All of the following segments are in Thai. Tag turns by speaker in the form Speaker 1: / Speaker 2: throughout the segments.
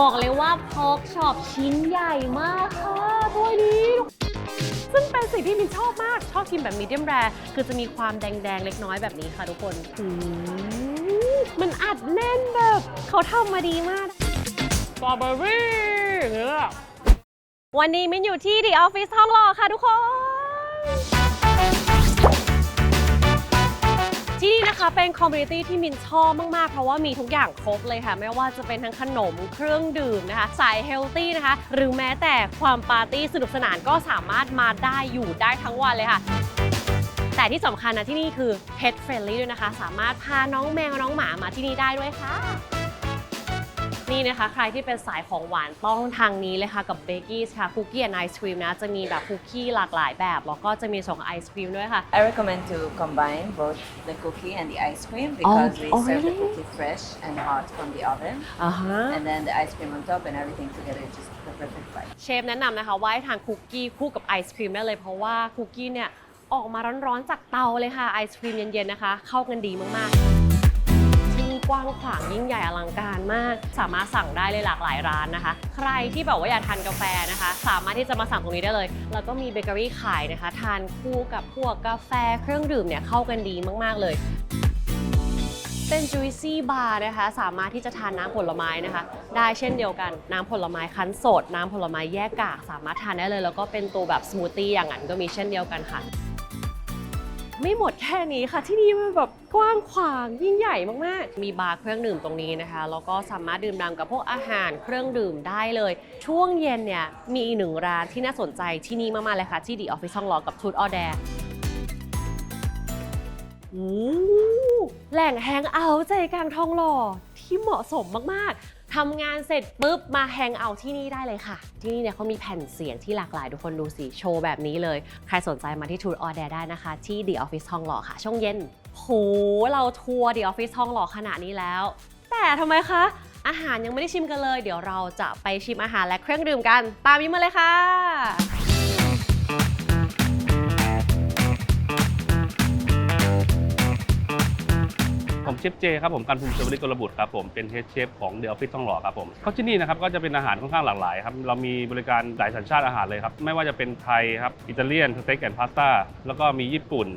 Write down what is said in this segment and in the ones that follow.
Speaker 1: บอกเลยว่าพอกช็อปชิ้นใหญ่มากค่ะถ้วยนี้ ซึ่งเป็นสิ่งที่มินชอบมาก ชอบกินแบบมีเดียมแรคือจะมีความแดงๆ เล็กน้อยแบบนี้ค่ะทุกคนหืมมันอัดแน่นแบบ เขาทำมาดีมากสตรอเบอรี่อย่างเงี้ยวันนี้มินอยู่ที่ The Office ทองหล่อค่ะทุกคน ที่นี่นะคะเป็นคอมมูนิตี้ที่มินชอบมากๆ เพราะว่ามีทุกอย่างครบเลยค่ะ ไม่ว่าจะเป็นทั้งขนมเครื่องดื่มนะคะ สายเฮลตี้นะคะ หรือแม้แต่ความปาร์ตี้สนุกสนานก็สามารถมาได้อยู่ได้ทั้งวันเลยค่ะแต่ที่สำคัญนะที่นี่คือ pet friendly ด้วยนะคะ สามารถพาน้องแมวน้องหมามาที่นี่ได้ด้วยค่ะ นี่นะคะ ใครที่เป็นสายของหวานต้องทางนี้เลยค่ะกับเบกกี้ค่ะคุกกี้และไอศครีมนะ จะมีแบบคุกกี้หลากหลายแบบ แล้วก็จะมีส่งไอศครีมด้วยค่ะ
Speaker 2: I recommend to combine both the cookie and the ice cream because we
Speaker 1: oh,
Speaker 2: serve the
Speaker 1: really?
Speaker 2: cookie fresh and hot from the oven,
Speaker 1: อ่าฮะ
Speaker 2: and then the ice cream on top, and everything together is just the perfect bite.
Speaker 1: เชฟแนะนำนะคะว่าให้ทานคุกกี้คู่กับไอศครีมได้เลยเพราะว่าคุกกี้เนี่ยออกมาร้อนๆจากเตาเลยค่ะไอศครีมเย็นๆนะคะ เข้ากันดีมากๆที่นี่ กว้างขวางยิ่งใหญ่อลังการมาก สามารถสั่งได้เลยหลากหลายร้านนะคะ ใครที่แบบว่าอยากทานกาแฟนะคะ สามารถที่จะมาสั่งตรงนี้ได้เลย แล้วก็มีเบเกอรี่ขายนะคะ ทานคู่กับพวกกาแฟเครื่องดื่มเนี่ยเข้ากันดีมาก ๆ เลยเป็น juicy bar นะคะ สามารถที่จะทานน้ำผลไม้นะคะ ได้เช่นเดียวกันน้ำผลไม้คั้นสด น้ำผลไม้แยกกาก สามารถทานได้เลย แล้วก็เป็นตัวแบบสมูทตี้อย่างนั้นก็มีเช่นเดียวกันค่ะ ไม่หมดแค่นี้ค่ะ ที่นี่มันแบบกว้างขวางยิ่งใหญ่มากๆ มีบาร์เครื่องดื่มตรงนี้นะคะแล้วก็สามารถดื่มด่ำกับพวกอาหารเครื่องดื่มได้เลย ช่วงเย็นเนี่ยมีอีกหนึ่งร้านที่น่าสนใจที่นี่มากๆเลยค่ะ ที่ดีออฟฟิศทองหล่อกับทูตออแดร์โอ้แหล่งแฮงเอาท์ใจกลางทองหล่อที่เหมาะสมมากๆ ทำงานเสร็จปุ๊บมาแฮงเอาที่นี่ได้เลยค่ะ ที่นี่เนี่ยเขามีแผ่นเสียงที่หลากหลายทุกคนดูสิโชว์แบบนี้เลย ใครสนใจมาที่ True or Dare ได้นะคะ ที่ The Office ทองหล่อค่ะ ช่วงเย็นโหเราทัวร์ The Office ทองหล่อขนาดนี้แล้ว แต่ทำไมคะ อาหารยังไม่ได้ชิมกันเลย เดี๋ยวเราจะไปชิมอาหารและเครื่องดื่มกัน ตามยิ้มมาเลยค่ะ
Speaker 3: เชฟเจครับผมการภูมิเชฟริกลบุตรครับผมเป็นเฮดเชฟของเดลฟิตทองหล่อครับผมเขาที่นี่นะครับก็จะเป็นอาหารค่อนข้างหลากหลายครับเรามีบริการหลายสัญชาติอาหารเลยครับไม่ว่าจะเป็นไทยครับอิตาเลียนสเต็กแอนด์พาสต้าแล้วก็มีญี่ปุ่น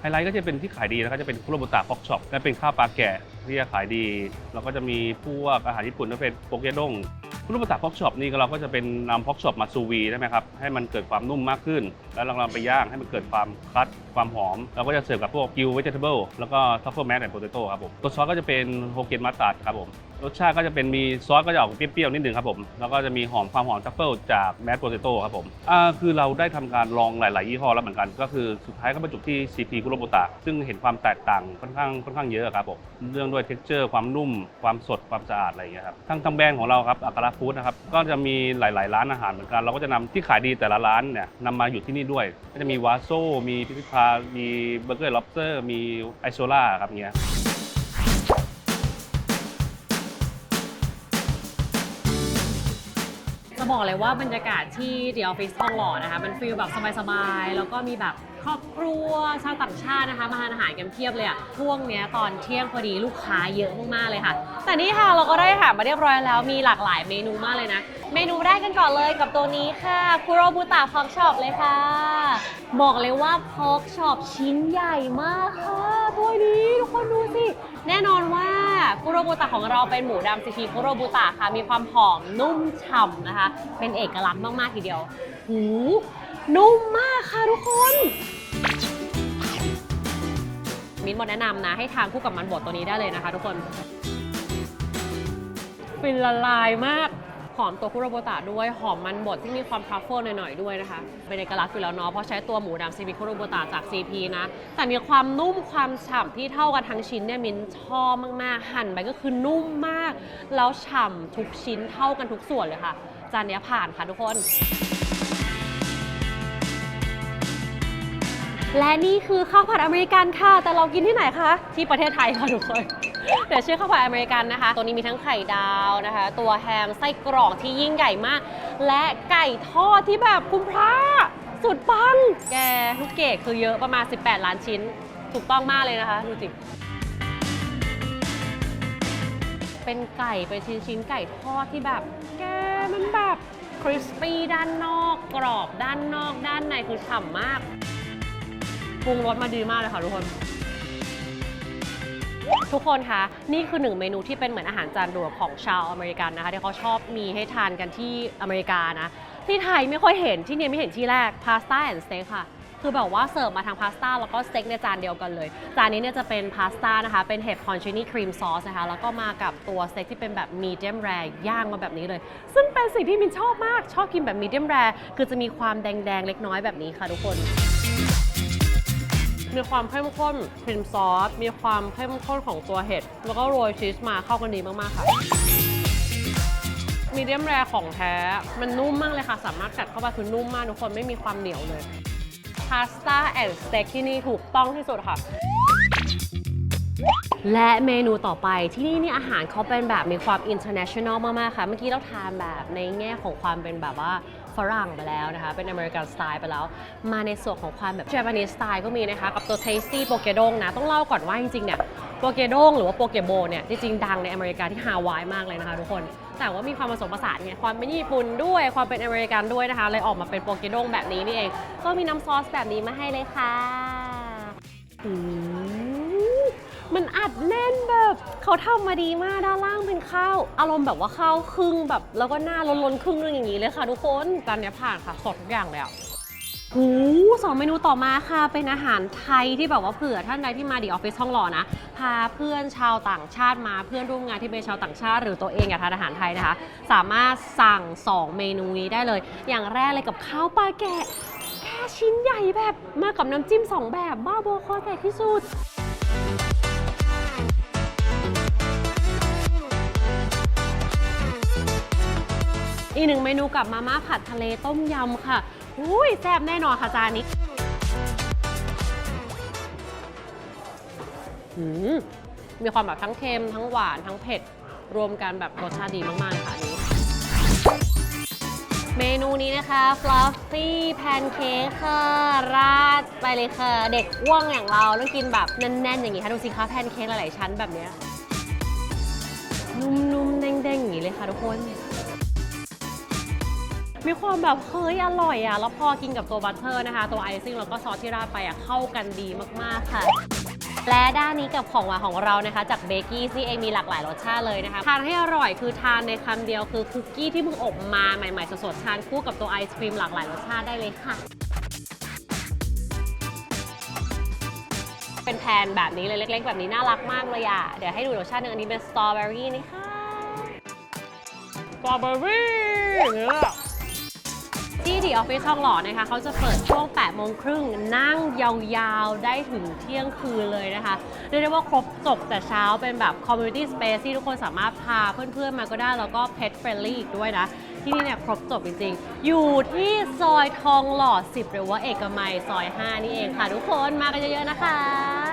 Speaker 3: ไฮไลท์ก็จะเป็นที่ขายดีนะครับจะเป็นคุโรบุตะฟอกช็อปและเป็นข้าวปลาแกะที่จะขายดี แล้วก็จะมีพวกอาหารญี่ปุ่นที่เป็นโปเกด้ง คุโรบุตะฟอกช็อปนี่เราก็จะเป็นนำฟอกช็อปมาซูวีใช่ไหมครับให้มันเกิดความนุ่มมากขึ้น แล้วเราไปย่างให้มันเกิดความคัดความหอม เราก็จะเสิร์ฟกับพวกกิวเวจิเทเบิลแล้วก็ทัฟเฟิลแมสแอนด์โปเตโต้ครับผมตัวซอสก็จะเป็นโฮเกนมัสตาร์ดครับผม รสชาติก็จะเป็นมีซอสก็จะออกเปรี้ยวๆนิดหนึ่งครับผม แล้วก็จะมีหอมความหอมทัฟเฟิลจากแมสโปเตโต้ครับผมอ่าคือเราได้ทำการลองหลาย ๆ ยี่ห้อแล้วเหมือนกัน ก็คือสุดท้ายก็บรรจุที่ CP คุโรบุตะซึ่งเห็นความแตกต่างค่อนข้างค่อนข้างเยอะครับผม เรื่องด้วย texture ความนุ่ม ความสด ความสะอาดอะไรอย่างเงี้ยครับ ทั้งทั้งแบรนด์ของเราครับอัคราฟู้ดนะครับ ก็จะมีหลาย ๆ ร้านอาหารเหมือนกัน เราก็จะนำที่ขายดีแต่ละร้านเนี่ยนำมาอยู่ที่นี่ด้วย ก็จะมีวาโซมีพิพิธามีเบอร์เกอร์ล็อบสเตอร์ มีไอโซล่าครับเงี้ย
Speaker 1: จะบอกเลยว่าบรรยากาศที่ The Office ทองหล่อนะคะมันฟีลแบบสบายๆ แล้วก็มีแบบครอบครัวชาวต่างชาตินะคะ มาทานอาหารกันเพียบเลยอะช่วงเนี้ยตอนเที่ยงพอดีลูกค้าเยอะมากๆเลยค่ะ แต่นี่ค่ะเราก็ได้อาหารมาเรียบร้อยแล้วมีหลากหลายเมนูมากเลยนะ เมนูแรกกันก่อนเลยกับตัวนี้ค่ะคุโรบุตะพอกช็อปเลยค่ะ บอกเลยว่าพอกช็อปชิ้นใหญ่มากค่ะตัวนี้ทุกคนดูสิแน่นอนว่า คุโรบุตะของเราเป็นหมูดำซีพีคุโรบุตะค่ะ มีความหอมนุ่มฉ่ำนะคะ เป็นเอกลักษณ์มาก ๆ ทีเดียว หูนุ่มมากค่ะทุกคนมิ้นท์บอกแนะนำนะ ให้ทานคู่กับมันบดตัวนี้ได้เลยนะคะทุกคนฟินละลายมาก อมตัวคุโรโบตะด้วย หอมมันบดที่มีความทรัฟเฟิลหน่อยๆด้วยนะคะ เป็นเอกลักษณ์อยู่แล้วเนาะ เพราะใช้ตัวหมูดำซีพีคุโรโบตะจาก CP นะ แต่มีความนุ่มความฉ่ำที่เท่ากันทั้งชิ้นเนี่ยมินชอบมากๆ หั่นไปก็คือนุ่มมาก แล้วฉ่ำทุกชิ้นเท่ากันทุกส่วนเลยค่ะ จานนี้ผ่านค่ะทุกคนและนี่คือข้าวผัดอเมริกันค่ะ แต่เรากินที่ไหนคะ ที่ประเทศไทยค่ะทุกคน เดี๋ยวชื่อข้าวผัดอเมริกันนะคะ ตัวนี้มีทั้งไข่ดาวนะคะ ตัวแฮมไส้กรอกที่ยิ่งใหญ่มาก และไก่ทอดที่แบบคุณพระสุดปัง แกลูกเกดคือเยอะประมาณ 18 ล้านชิ้น ถูกต้องมากเลยนะคะ ดูสิเป็นไก่เป็นชิ้นๆไก่ทอดที่แบบ แกมันแบบคริสปี้ด้านนอกกรอบด้านนอก ด้านในคือฉ่ำมากปรุงรสมาดีมากเลยค่ะทุกคน ทุกคนคะนี่คือหนึ่งเมนูที่เป็นเหมือนอาหารจานด่วนของชาวอเมริกันนะคะที่เขาชอบมีให้ทานกันที่อเมริกานะ ที่ไทยไม่ค่อยเห็นที่เนี่ยไม่เห็นที่แรกพาสต้าแอนด์สเต็กค่ะคือแบบว่าเสิร์ฟมาทางพาสต้าแล้วก็สเต็กในจานเดียวกันเลย จานนี้เนี่ยจะเป็นพาสต้านะคะ เป็นเห็ดคอนชินี่ครีมซอสนะคะ แล้วก็มากับตัวสเต็กที่เป็นแบบมีเดียมแรย่างมาแบบนี้เลย ซึ่งเป็นสิ่งที่มินชอบมาก ชอบกินแบบมีเดียมแรคือจะมีความแดงๆเล็กน้อยแบบนี้ค่ะทุกคน มีความเข้มข้นครีมซอส มีความเข้มข้นของตัวเห็ด แล้วก็โรยชีสมาเข้ากันดีมาก ๆ ค่ะ มีเดียมแรของแท้ มันนุ่มมากเลยค่ะ สามารถกัดเข้าไปคือนุ่มมากทุกคนไม่มีความเหนียวเลย พาสต้าแอนด์สเต็กที่นี่ถูกต้องที่สุดค่ะและเมนูต่อไปที่นี่นี่อาหารเขาเป็นแบบมีความ international มาก ๆ ค่ะ เมื่อกี้เราทานแบบในแง่ของความเป็นแบบว่า รั่งไปแล้วนะคะ เป็นอเมริกันสไตล์ไปแล้ว มาในส่วนของความแบบ Japanese สไตล์ก็มีนะคะ กับตัว tasty โปเกดงนะ ต้องเล่าก่อนว่าจริงๆเนี่ยโปเกดงหรือว่าโปเกโบเนี่ยจริงๆดังในอเมริกาที่ฮาวายมากเลยนะคะทุกคน แต่ว่ามีความผสมผสานไงความเป็นญี่ปุ่นด้วยความเป็นอเมริกันด้วยนะคะเลยออกมาเป็นโปเกดงแบบนี้นี่เอง ก็มีน้ำซอสแบบนี้มาให้เลยค่ะอื มันอัดแน่นแบบเขาทำมาดีมากด้านล่างเป็นข้าว อารมณ์แบบว่าข้าวครึ่งแบบ แล้วก็หน้าล้นๆครึ่งนึงอย่างนี้เลยค่ะทุกคนจานนี้ผ่านค่ะสดทุกอย่างเลยอะหูสองเมนูต่อมาค่ะ เป็นอาหารไทยที่แบบว่าเผื่อท่านใดที่มาดีออฟฟิศห้องหล่อนะ พาเพื่อนชาวต่างชาติมาเพื่อนร่วมงานที่เป็นชาวต่างชาติ หรือตัวเองอยากทานอาหารไทยนะคะ สามารถสั่ง 2 เมนูนี้ได้เลย อย่างแรกเลยกับข้าวปลาแกะแค่ชิ้นใหญ่แบบมากับน้ำจิ้ม 2 แบบบ้าโบคอแตกที่สุด อีกหนึ่งเมนูกับมาม่าผัดทะเลต้มยำค่ะอุ้ยแซ่บแน่นอนค่ะจานนี้มีความแบบทั้งเค็มทั้งหวานทั้งเผ็ด รวมกันแบบรสชาติดีมาก ๆ ค่ะนี้ เมนูนี้นะคะ fluffy pancake ค่ะ ราดไปเลยค่ะ เด็กอ้วงอย่างเราต้องกินแบบแน่น ๆ อย่างนี้ค่ะ ดูสิคะแพนเค้กหลาย ๆ ชั้นแบบเนี้ยนุ่มๆเด้งๆ อย่างนี้เลยค่ะทุกคน มีความแบบเฮ้ยอร่อยอะ แล้วพอกินกับตัวบัตเตอร์นะคะ ตัวไอซิ่งแล้วก็ซอสที่ราดไปอะเข้ากันดีมากๆค่ะ และด้านนี้กับของหวานของเรานะคะ จากเบกกี้ซี่เองมีหลากหลายรสชาติเลยนะคะ ทานให้อร่อยคือทานในคำเดียวคือคุกกี้ที่เพิ่งอบมาใหม่ๆสดๆทานคู่กับตัวไอศครีมหลากหลายรสชาติได้เลยค่ะเป็นแพนแบบนี้เลยเล็ก ๆ แบบนี้น่ารักมากเลยอะ เดี๋ยวให้ดูรสชาติหนึ่งอันนี้เป็นสตรอเบอรี่นี่ค่ะสตรอเบอรี่เนี่ย ที่ดีออฟฟิศทองหล่อนะคะเขาจะเปิดช่วง8โมงครึ่งนั่งยาวๆ ได้ถึงเที่ยงคืนเลยนะคะ เรียกได้ว่าครบจบแต่เช้าเป็นแบบ community space ที่ทุกคนสามารถพาเพื่อนๆมาก็ได้ แล้วก็ pet friendly อีกด้วยนะ ที่นี่เนี่ยครบจบจริงๆ อยู่ที่ซอยทองหล่อ 10 หรือว่าเอกมัยซอย 5 นี่เองค่ะ ทุกคนมากันเยอะๆนะคะ